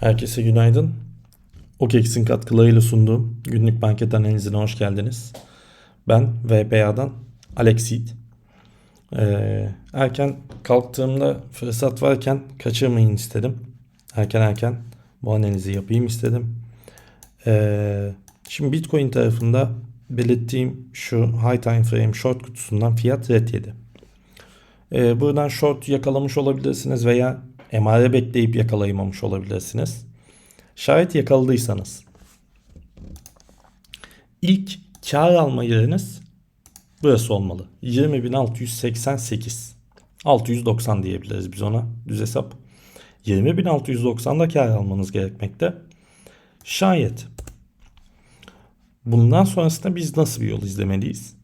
Herkese günaydın. OKEX'in katkılarıyla sunduğum günlük market analizine hoş geldiniz. Ben VPA'dan Alex Yiğit. Ee, erken kalktığımda fırsat varken kaçırmayın istedim. Erken erken bu analizi yapayım istedim. Ee, şimdi Bitcoin tarafında belirttiğim şu high time frame short kutusundan fiyat red yedi. Ee, buradan short yakalamış olabilirsiniz veya MR'e bekleyip yakalayamamış olabilirsiniz. Şayet yakaladıysanız ilk kar alma yeriniz burası olmalı. 20.688 690 diyebiliriz biz ona düz hesap. 20.690'da kar almanız gerekmekte. Şayet bundan sonrasında biz nasıl bir yol izlemeliyiz?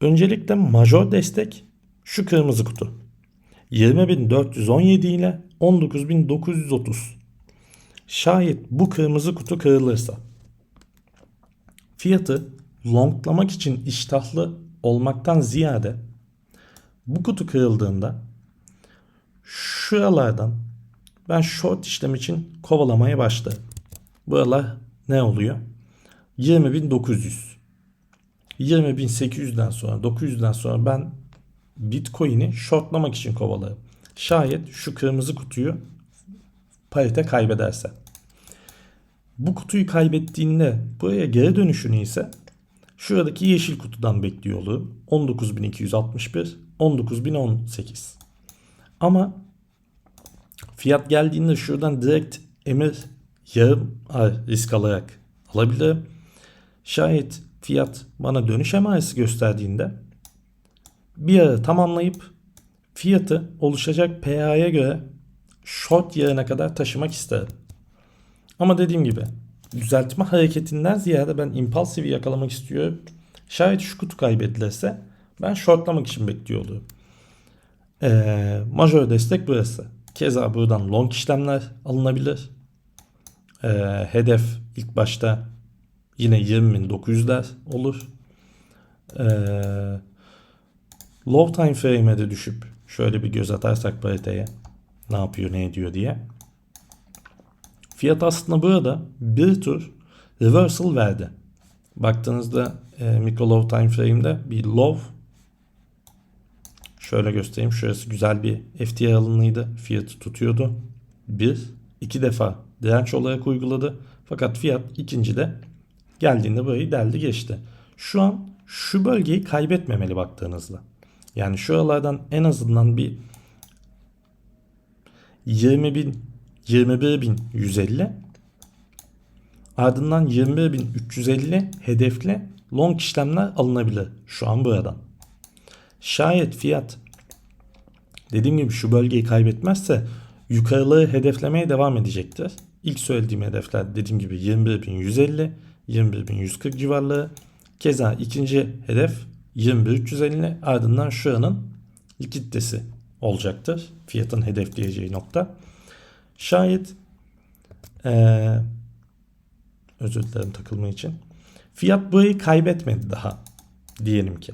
Öncelikle major destek şu kırmızı kutu. 20.417 ile 19.930. Şayet bu kırmızı kutu kırılırsa fiyatı longlamak için iştahlı olmaktan ziyade bu kutu kırıldığında şuralardan ben short işlem için kovalamaya başlarım. Buralar ne oluyor? 20.900 20.800'den sonra 900'den sonra ben Bitcoin'i shortlamak için kovalarım. Şayet şu kırmızı kutuyu parite kaybederse. Bu kutuyu kaybettiğinde buraya geri dönüşünü ise şuradaki yeşil kutudan bekliyor olurum. 19.261, 19.018. Ama fiyat geldiğinde şuradan direkt emir yarım risk alarak alabilirim. Şayet fiyat bana dönüş emaresi gösterdiğinde bir ara tamamlayıp fiyatı oluşacak PA'ya göre short yerine kadar taşımak isterim. Ama dediğim gibi düzeltme hareketinden ziyade ben impulsive yakalamak istiyorum. Şayet şu kutu kaybedilirse ben shortlamak için bekliyor oluyorum. Ee, major destek burası. Keza buradan long işlemler alınabilir. Ee, hedef ilk başta yine 20.900'ler olur. Ee, low time frame'e de düşüp şöyle bir göz atarsak pariteye ne yapıyor ne ediyor diye. Fiyat aslında burada bir tur reversal verdi. Baktığınızda e, micro low time frame'de bir low şöyle göstereyim. Şurası güzel bir FTR alımlıydı. Fiyatı tutuyordu. Bir, iki defa direnç olarak uyguladı. Fakat fiyat ikinci de geldiğinde burayı deldi geçti. Şu an şu bölgeyi kaybetmemeli baktığınızda. Yani şuralardan en azından bir 20.000 21.150 ardından 21.350 hedefli long işlemler alınabilir şu an buradan. Şayet fiyat dediğim gibi şu bölgeyi kaybetmezse yukarıları hedeflemeye devam edecektir. İlk söylediğim hedefler dediğim gibi 21.150, 21.140 civarları. Keza ikinci hedef 21.350 ardından şuranın likiditesi olacaktır. Fiyatın hedefleyeceği nokta. Şayet ee, özür dilerim takılma için. Fiyat burayı kaybetmedi daha diyelim ki.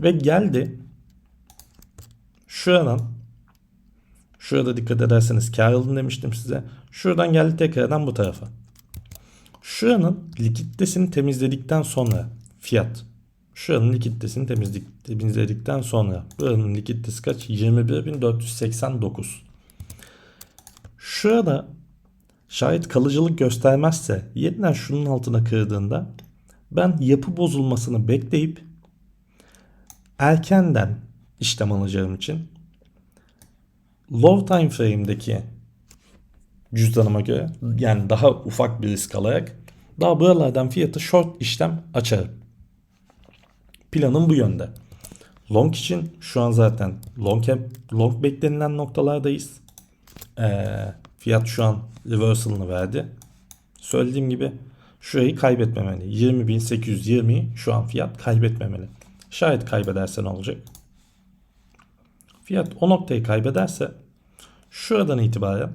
Ve geldi şuradan şurada dikkat ederseniz kar alın demiştim size. Şuradan geldi tekrardan bu tarafa. Şuranın likiditesini temizledikten sonra fiyat şuranın likiditesini temizledik, temizledikten sonra buranın likiditesi kaç? 21.489. Şurada şayet kalıcılık göstermezse yeniden şunun altına kırdığında ben yapı bozulmasını bekleyip erkenden işlem alacağım için low time frame'deki cüzdanıma göre yani daha ufak bir risk alarak daha buralardan fiyatı short işlem açarım. Planım bu yönde. Long için şu an zaten long, long beklenilen noktalardayız. Ee, fiyat şu an reversal'ını verdi. Söylediğim gibi şurayı kaybetmemeli. 20.820 şu an fiyat kaybetmemeli. Şayet kaybederse ne olacak? Fiyat o noktayı kaybederse şuradan itibaren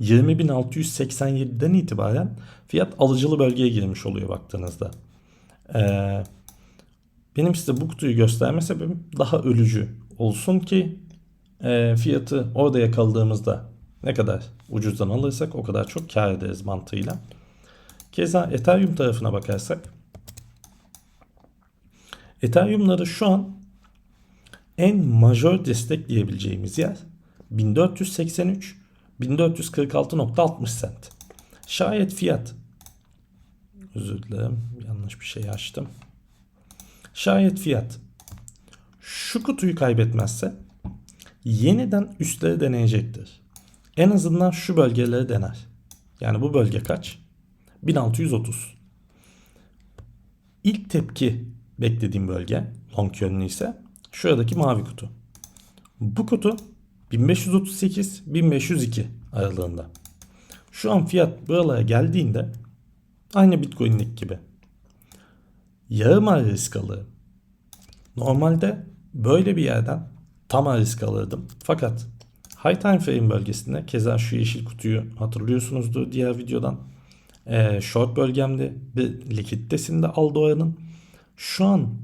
20.687'den itibaren fiyat alıcılı bölgeye girmiş oluyor baktığınızda. Ee, benim size bu kutuyu gösterme sebebim daha ölücü olsun ki e, fiyatı orada yakaladığımızda Ne kadar ucuzdan alırsak o kadar çok kar ederiz mantığıyla. Keza Ethereum tarafına bakarsak Ethereum'ları şu an en majör destekleyebileceğimiz yer 1483 1446.60 cent. Şayet fiyat özür dilerim yanlış bir şey açtım. Şayet fiyat şu kutuyu kaybetmezse yeniden üstleri deneyecektir. En azından şu bölgeleri dener. Yani bu bölge kaç? 1630. İlk tepki beklediğim bölge long yönlü ise şuradaki mavi kutu. Bu kutu 1538-1502 aralığında. Şu an fiyat buralara geldiğinde aynı Bitcoin'lik gibi yarım risk alırım. Normalde böyle bir yerden tam risk alırdım. Fakat high time frame bölgesinde keza şu yeşil kutuyu hatırlıyorsunuzdur diğer videodan. Ee, short bölgemde bir likiditesinde aldı oranın. Şu an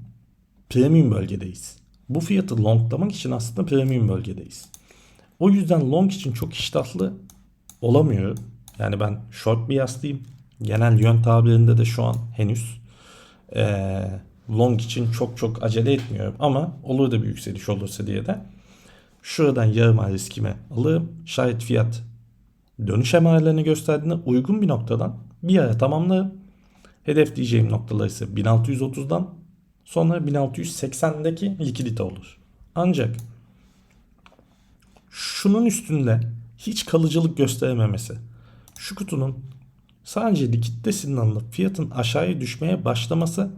premium bölgedeyiz. Bu fiyatı longlamak için aslında premium bölgedeyiz. O yüzden long için çok iştahlı olamıyorum. Yani ben short bir yastayım. Genel yön tabirinde de şu an henüz ee, long için çok çok acele etmiyorum. Ama olur da bir yükseliş olursa diye de şuradan yarım riskimi alırım. Şayet fiyat dönüş emarelerini gösterdiğinde uygun bir noktadan bir ara tamamlarım. Hedefleyeceğim noktalar ise 1630'dan sonra 1680'deki likidite olur. Ancak şunun üstünde hiç kalıcılık gösterememesi, şu kutunun sadece likiditesinin alınıp fiyatın aşağıya düşmeye başlaması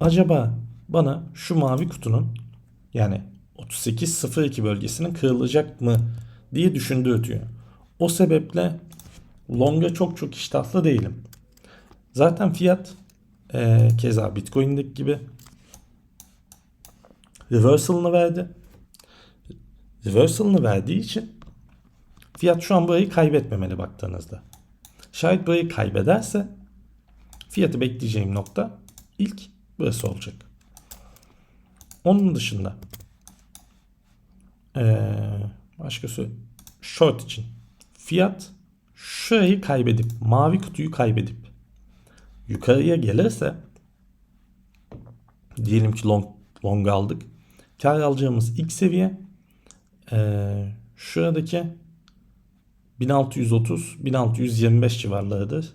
acaba bana şu mavi kutunun yani 38.02 bölgesinin kırılacak mı diye düşündürtüyor. O sebeple long'a çok çok iştahlı değilim. Zaten fiyat e, keza Bitcoin'deki gibi reversal'ını verdi. Reversal'ını verdiği için fiyat şu an burayı kaybetmemeli baktığınızda. Şayet burayı kaybederse fiyatı bekleyeceğim nokta ilk burası olacak. Onun dışında ee, başkası short için fiyat şurayı kaybedip mavi kutuyu kaybedip yukarıya gelirse diyelim ki long, long aldık. Kar alacağımız ilk seviye ee, şuradaki 1630-1625 civarlarıdır.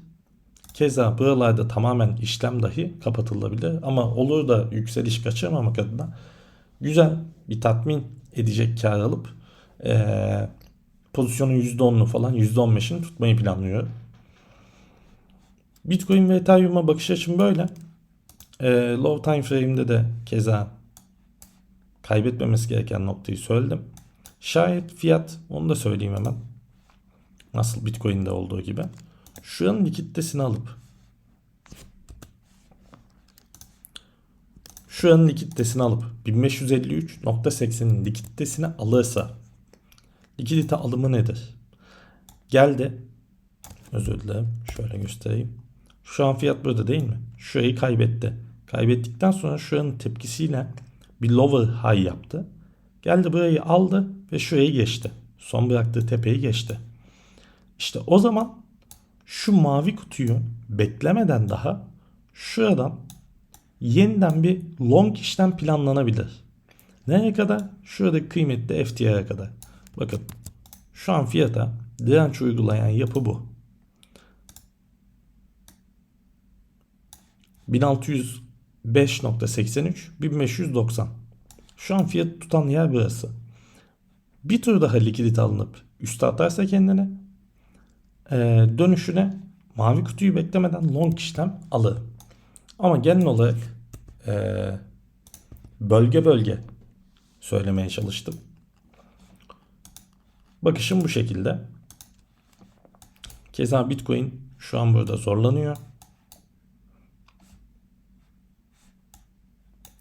Keza buralarda tamamen işlem dahi kapatılabilir ama olur da yükseliş kaçırmamak adına güzel bir tatmin edecek kar alıp ee, pozisyonun %10'unu falan %15'ini tutmayı planlıyorum. Bitcoin ve Ethereum'a bakış açım böyle. E, low time frame'de de keza kaybetmemesi gereken noktayı söyledim. Şayet fiyat onu da söyleyeyim hemen. Nasıl Bitcoin'de olduğu gibi. Şu an likiditesini alıp şu an likiditesini alıp 1553.80'in likiditesini alırsa likidite alımı nedir? Geldi. Özür dilerim. Şöyle göstereyim. Şu an fiyat burada değil mi? Şurayı kaybetti. Kaybettikten sonra şuranın tepkisiyle bir lower high yaptı. Geldi burayı aldı ve şurayı geçti. Son bıraktığı tepeyi geçti. İşte o zaman şu mavi kutuyu beklemeden daha şuradan yeniden bir long işlem planlanabilir. Nereye kadar? Şuradaki kıymetli FTR'e kadar. Bakın şu an fiyata direnç uygulayan yapı bu. 1605.83 1590. Şu an fiyat tutan yer burası. Bir tur daha likidite alınıp üste atarsa kendine e, dönüşüne mavi kutuyu beklemeden long işlem alır. Ama genel olarak e, bölge bölge söylemeye çalıştım. Bakışım bu şekilde. Keza Bitcoin şu an burada zorlanıyor.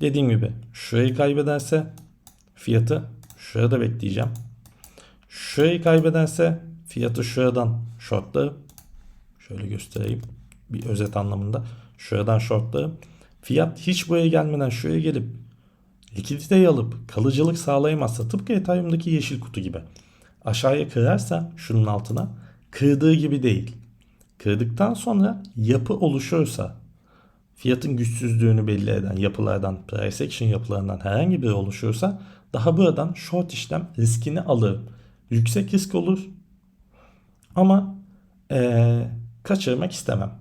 Dediğim gibi şurayı kaybederse fiyatı şurada bekleyeceğim. Şurayı kaybederse fiyatı şuradan shortlarım. Şöyle göstereyim. Bir özet anlamında. Şuradan shortlarım. Fiyat hiç buraya gelmeden şuraya gelip likiditeyi alıp kalıcılık sağlayamazsa tıpkı Ethereum'daki yeşil kutu gibi. aşağıya kırarsa şunun altına kırdığı gibi değil. Kırdıktan sonra yapı oluşursa fiyatın güçsüzlüğünü belli eden yapılardan, price action yapılarından herhangi biri oluşursa daha buradan short işlem riskini alırım. Yüksek risk olur ama eee, kaçırmak istemem.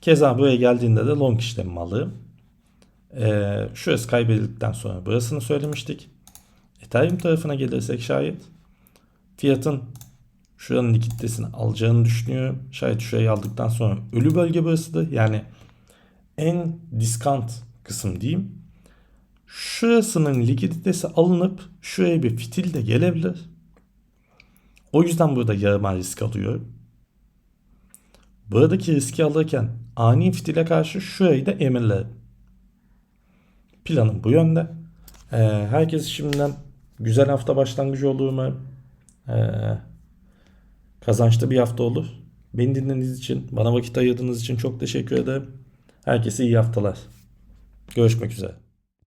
Keza buraya geldiğinde de long işlemi alırım. Eee şurası kaybedildikten sonra burasını söylemiştik. Ethereum tarafına gelirsek şayet fiyatın şuranın likiditesini alacağını düşünüyorum. Şayet şurayı aldıktan sonra ölü bölge burasıdır. Yani en diskant kısım diyeyim. Şurasının likiditesi alınıp şuraya bir fitil de gelebilir. O yüzden burada yarıma risk alıyorum. Buradaki riski alırken ani fitile karşı şurayı da emirlerim. Planım bu yönde. Ee, herkes şimdiden güzel hafta başlangıcı olur mu? Ee, kazançlı bir hafta olur. Beni dinlediğiniz için, bana vakit ayırdığınız için çok teşekkür ederim. Herkese iyi haftalar. Görüşmek üzere.